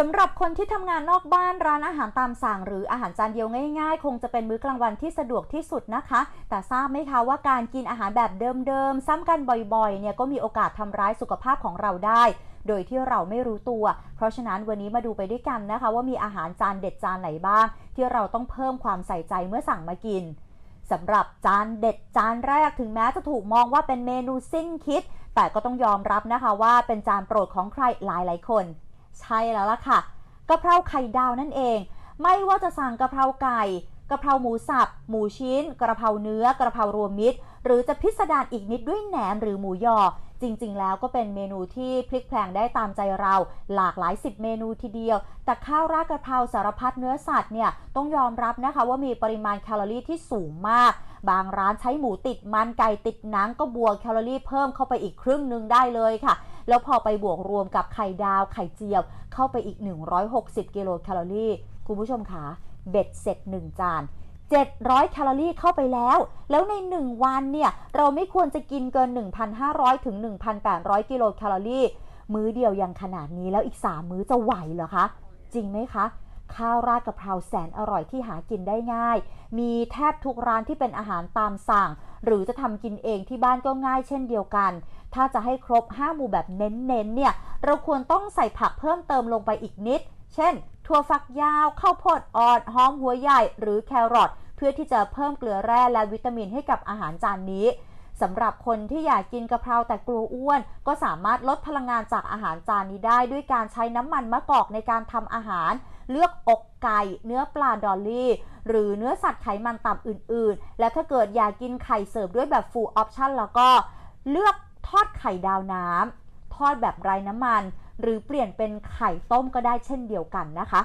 สำหรับคนที่ทำงานนอกบ้านร้านอาหารตามสั่ง หรืออาหารจานเดียวง่ายๆ คงจะเป็นมื้อกลางวันที่สะดวกที่สุดนะคะ แต่ทราบไหมคะว่าการกินอาหารแบบเดิมๆ ซ้ำกันบ่อยๆ เนี่ยก็มีโอกาสทำร้ายสุขภาพของเราได้ โดยที่เราไม่รู้ตัว เพราะฉะนั้นวันนี้มาดูไปด้วยกันนะคะ ว่ามีอาหารจานเด็ดจานไหนบ้าง ที่เราต้องเพิ่มความใส่ใจเมื่อสั่งมากินสำหรับจานเด็ดจานแรกถึงแม้จะถูกมองว่าเป็นเมนูสิ้นคิด แต่ก็ต้องยอมรับนะคะว่าเป็นจานโปรดของใครหลายๆคน ใช่แล้วล่ะค่ะกะเพราไข่ดาวนั่นเอง ไม่ว่าจะสั่งกะเพราไก่กะเพราหมูสับ หมูชิ้นกระเพราเนื้อกระเพรารวมมิตร หรือจะพิสดารอีกนิดด้วยแหนมหรือหมูยอ จริงๆ แล้วก็เป็นเมนูที่พลิกแพลงได้ตามใจเรา หลากหลายสิบเมนูทีเดียว แต่ข้าวราดกะเพราสารพัดเนื้อสัตว์เนี่ยต้องยอมรับนะคะว่ามีปริมาณแคลอรี่ที่สูงมาก บางร้านใช้หมูติดมันไก่ติดหนังก็บวกแคลอรี่เพิ่มเข้าไปอีกครึ่งหนึงได้เลยค่ะ แล้วพอไปบวกรวมกับไข่ดาวไข่เจียว เข้าไปอีก 160 กิโลแคลอรี่ คุณผู้ชมคะเบ็ดเสร็จ 1 จาน 700 แคลอรี่เข้าไปแล้ว แล้วใน 1 วันเนี่ย เราไม่ควรจะกินเกิน 1,500 ถึง 1,800 กิโลแคลอรี่ มื้อเดียวยังขนาดนี้แล้วอีก 3 มื้อจะไหวเหรอคะ จริงไหมคะข้าวราดกะเพราแสนอร่อยที่หากินได้ง่าย มีแทบทุกร้านที่เป็นอาหารตามสั่ง หรือจะทำกินเองที่บ้านก็ง่ายเช่นเดียวกัน ถ้าจะให้ครบ 5 หมู่แบบเน้นๆเนี่ยเราควรต้องใส่ผักเพิ่มเติมลงไปอีกนิด เช่น ถั่วฝักยาวข้าวโพดอ่อนหอมหัวใหญ่หรือแครอทเพื่อที่จะเพิ่มเกลือแร่และวิตามินให้กับอาหารจานนี้สำหรับคนที่อยากกินกะเพราแต่กลัวอ้วน ก็สามารถลดพลังงานจากอาหารจานนี้ได้ด้วยการใช้น้ำมันมะกอกในการทำอาหาร เลือกอกไก่ เนื้อปลาดอลลี่ หรือเนื้อสัตว์ไขมันต่ำอื่น ๆ และถ้าเกิดอยากกินไข่เสิร์ฟด้วยแบบ full option แล้วก็ เลือก ทอดไข่ดาวน้ำทอดแบบไร้น้ำมัน หรือเปลี่ยนเป็นไข่ต้มก็ได้เช่นเดียวกันนะคะ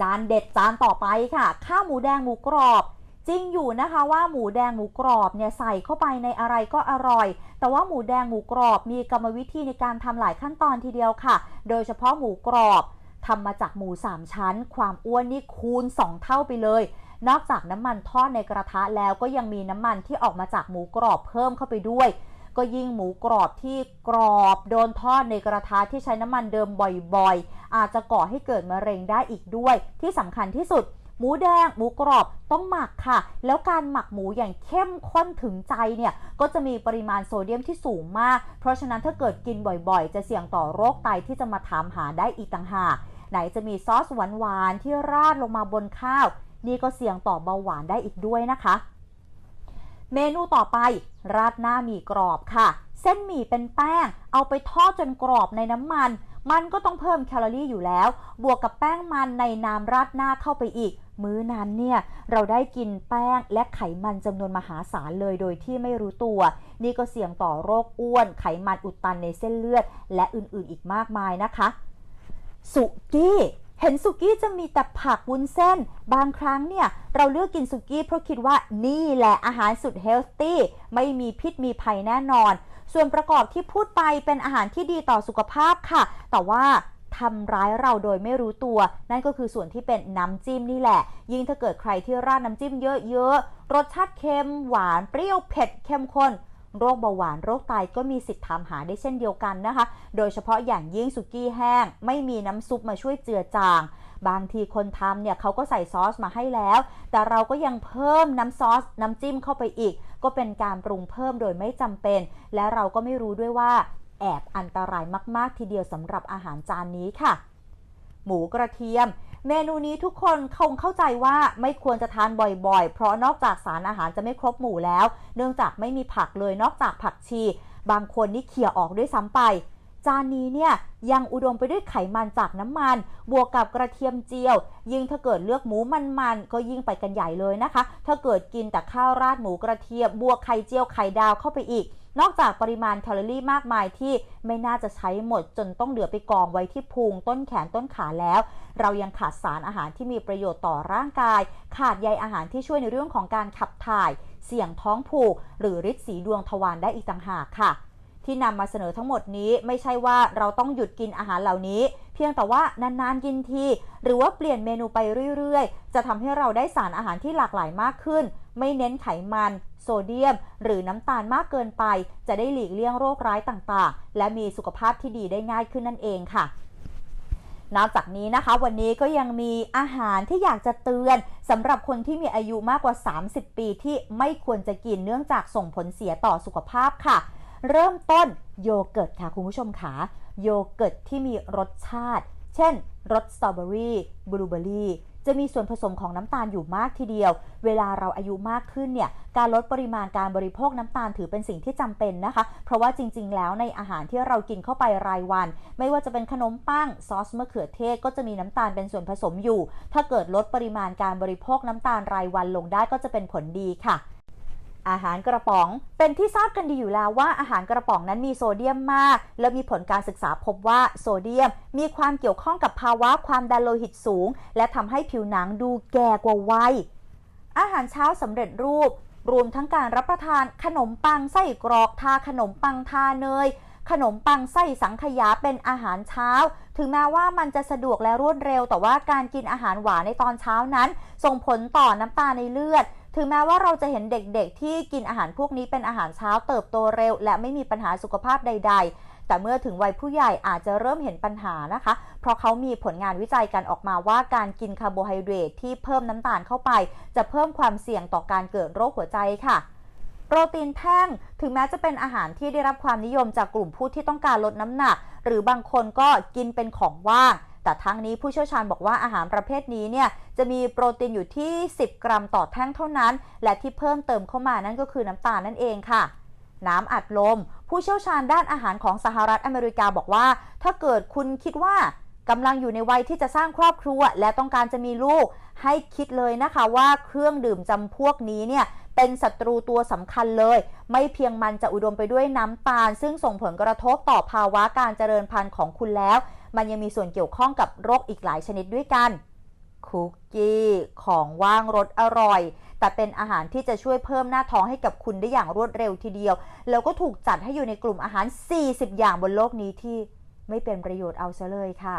จานเด็ดจานต่อไปค่ะ ข้าวหมูแดงหมูกรอบจริงอยู่นะคะว่าหมูแดงหมูกรอบเนี่ยใส่เข้าไปในอะไรก็อร่อย แต่ว่าหมูแดงหมูกรอบมีกรรมวิธีในการทำหลายขั้นตอนทีเดียวค่ะ โดยเฉพาะหมูกรอบทำมาจากหมู3ชั้น ความอ้วนนี่คูณ 2 เท่าไปเลย นอกจากน้ำมันทอดในกระทะแล้วก็ยังมีน้ำมันที่ออกมาจากหมูกรอบเพิ่มเข้าไปด้วย ก็ยิ่งหมูกรอบที่กรอบโดนทอดในกระทะที่ใช้น้ำมันเดิมบ่อยๆ อาจจะก่อให้เกิดมะเร็งได้อีกด้วย ที่สำคัญที่สุดหมูแดง หมูกรอบต้องหมักค่ะ แล้วการหมักหมูอย่างเข้มข้นถึงใจเนี่ย ก็จะมีปริมาณโซเดียมที่สูงมาก เพราะฉะนั้นถ้าเกิดกินบ่อยๆ จะเสี่ยงต่อโรคไตที่จะมาถามหาได้อีกต่างหากไหนจะมีซอสหวานๆที่ราดลงมาบนข้าว นี่ก็เสี่ยงต่อเบาหวานได้อีกด้วยนะคะ เมนูต่อไปราดหน้าหมี่กรอบค่ะ เส้นหมี่เป็นแป้ง เอาไปทอดจนกรอบในน้ำมัน มันก็ต้องเพิ่มแคลอรี่อยู่แล้ว บวกกับแป้งมันในน้ำราดหน้าเข้าไปอีก มื้อนั้นเนี่ย เราได้กินแป้งและไขมันจำนวนมหาศาลเลยโดยที่ไม่รู้ตัว นี่ก็เสี่ยงต่อโรคอ้วน ไขมันอุดตันในเส้นเลือด และอื่นๆ อีกมากมายนะคะ สุกี้ เห็นสุกี้จะมีแต่ผักวุ้นเส้น บางครั้งเนี่ย เราเลือกกินสุกี้เพราะคิดว่านี่แหละอาหารสุดเฮลตี้ไม่มีพิษมีภัยแน่นอน ส่วนประกอบที่พูดไปเป็นอาหารที่ดีต่อสุขภาพค่ะ แต่ว่าทำร้ายเราโดยไม่รู้ตัว นั่นก็คือส่วนที่เป็นน้ำจิ้มนี่แหละ ยิ่งถ้าเกิดใครที่ราดน้ำจิ้มเยอะๆรสชาติเค็มหวานเปรี้ยวเผ็ดเข้มข้น โรคเบาหวานโรคไตก็มีสิทธิ์ถามหาได้เช่นเดียวกันนะคะ โดยเฉพาะอย่างยิ่งสุกี้แห้ง ไม่มีน้ำซุปมาช่วยเจือจาง บางทีคนทำเนี่ยเขาก็ใส่ซอสมาให้แล้ว แต่เราก็ยังเพิ่มน้ำซอส น้ำจิ้มเข้าไปอีก ก็เป็นการปรุงเพิ่มโดยไม่จำเป็น และเราก็ไม่รู้ด้วยว่าแอบอันตรายมาก ๆ ทีเดียวสำหรับอาหารจานนี้ค่ะ หมูกระเทียม เมนูนี้ทุกคนคงเข้าใจว่าไม่ควรจะทานบ่อยๆ เพราะนอกจากสารอาหารจะไม่ครบหมู่แล้ว เนื่องจากไม่มีผักเลยนอกจากผักชี บางคนนี่เขี่ยออกด้วยซ้ำไป จานนี้เนี่ยยังอุดมไปด้วยไขมันจากน้ำมัน บวกกับกระเทียมเจียว ยิ่งถ้าเกิดเลือกหมูมันๆก็ยิ่งไปกันใหญ่เลยนะคะ ถ้าเกิดกินแต่ข้าวราดหมูกระเทียมบวกไข่เจียวไข่ดาวเข้าไปอีก นอกจากปริมาณแคลอรี่มากมายที่ไม่น่าจะใช้หมดจนต้องเหลือไปกองไว้ที่พุงต้นแขนต้นขาแล้ว เรายังขาดสารอาหารที่มีประโยชน์ต่อร่างกาย ขาดใยอาหารที่ช่วยในเรื่องของการขับถ่าย เสี่ยงท้องผูก หรือฤทธิ์สีดวงทวารได้อีกต่างหากค่ะที่นำมาเสนอทั้งหมดนี้ไม่ใช่ว่าเราต้องหยุดกินอาหารเหล่านี้ เพียงแต่ว่านานๆกินที หรือว่าเปลี่ยนเมนูไปเรื่อยๆ จะทำให้เราได้สารอาหารที่หลากหลายมากขึ้น ไม่เน้นไขมัน โซเดียม หรือน้ำตาลมากเกินไป จะได้หลีกเลี่ยงโรคร้ายต่างๆ และมีสุขภาพที่ดีได้ง่ายขึ้นนั่นเองค่ะนอกจากนี้นะคะวันนี้ก็ยังมีอาหารที่อยากจะเตือนสำหรับคนที่มีอายุมากกว่า 30 ปีที่ไม่ควรจะกินเนื่องจากส่งผลเสียต่อสุขภาพค่ะ เริ่มต้นโยเกิร์ตค่ะคุณผู้ชมค่ะโยเกิร์ตที่มีรสชาติ เช่นรสสตรอเบอรี่บลูเบอรี่ จะมีส่วนผสมของน้ำตาลอยู่มากทีเดียว เวลาเราอายุมากขึ้นเนี่ย การลดปริมาณการบริโภคน้ำตาลถือเป็นสิ่งที่จำเป็นนะคะ เพราะว่าจริง ๆ แล้วในอาหารที่เรากินเข้าไปรายวัน ไม่ว่าจะเป็นขนมปังซอสมะเขือเทศก็จะมีน้ำตาลเป็นส่วนผสมอยู่ ถ้าเกิดลดปริมาณการบริโภคน้ำตาลรายวันลงได้ก็จะเป็นผลดีค่ะ อาหารกระป๋อง เป็นที่ทราบกันดีอยู่แล้วว่าอาหารกระป๋องนั้นมีโซเดียมมาก และมีผลการศึกษาพบว่าโซเดียม มีความเกี่ยวข้องกับภาวะความดันโลหิตสูง และทำให้ผิวหนังดูแก่กว่าวัย อาหารเช้าสำเร็จรูป รวมทั้งการรับประทานขนมปังไส้กรอกทาขนมปังทาเนยขนมปังไส้สังขยาเป็นอาหารเช้า ถึงแม้ว่ามันจะสะดวกและรวดเร็ว แต่ว่าการกินอาหารหวานในตอนเช้านั้น ส่งผลต่อน้ำตาในเลือด ถึงแม้ว่าเราจะเห็นเด็กๆ ที่กินอาหารพวกนี้เป็นอาหารเช้าเติบโตเร็ว และไม่มีปัญหาสุขภาพใด ๆแต่เมื่อถึงวัยผู้ใหญ่อาจจะเริ่มเห็นปัญหานะคะ เพราะเขามีผลงานวิจัยกันออกมาว่าการกินคาร์โบไฮเดรตที่เพิ่มน้ำตาลเข้าไป จะเพิ่มความเสี่ยงต่อการเกิดโรคหัวใจค่ะ โปรตีนแท่งถึงแม้จะเป็นอาหารที่ได้รับความนิยมจากกลุ่มผู้ที่ต้องการลดน้ำหนัก หรือบางคนก็กินเป็นของว่าง แต่ทั้งนี้ผู้เชี่ยวชาญบอกว่าอาหารประเภทนี้เนี่ยจะมีโปรตีนอยู่ที่ 10 กรัมต่อแท่งเท่านั้น และที่เพิ่มเติมเข้ามานั่นก็คือน้ำตาลนั่นเองค่ะ น้ำอัดลม ผู้เชี่ยวชาญด้านอาหารของสหรัฐอเมริกาบอกว่า ถ้าเกิดคุณคิดว่ากำลังอยู่ในวัยที่จะสร้างครอบครัว และต้องการจะมีลูก ให้คิดเลยนะคะว่าเครื่องดื่มจำพวกนี้เนี่ยเป็นศัตรูตัวสำคัญเลย ไม่เพียงมันจะอุดมไปด้วยน้ำตาล ซึ่งส่งผลกระทบต่อภาวะการเจริญพันธุ์ของคุณแล้ว มันยังมีส่วนเกี่ยวข้องกับโรคอีกหลายชนิดด้วยกัน คุกกี้ ของว่างรสอร่อย แต่เป็นอาหารที่จะช่วยเพิ่มหน้าท้องให้กับคุณได้อย่างรวดเร็วทีเดียว แล้วก็ถูกจัดให้อยู่ในกลุ่มอาหาร 40 อย่างบนโลกนี้ที่ไม่เป็นประโยชน์เอาซะเลยค่ะ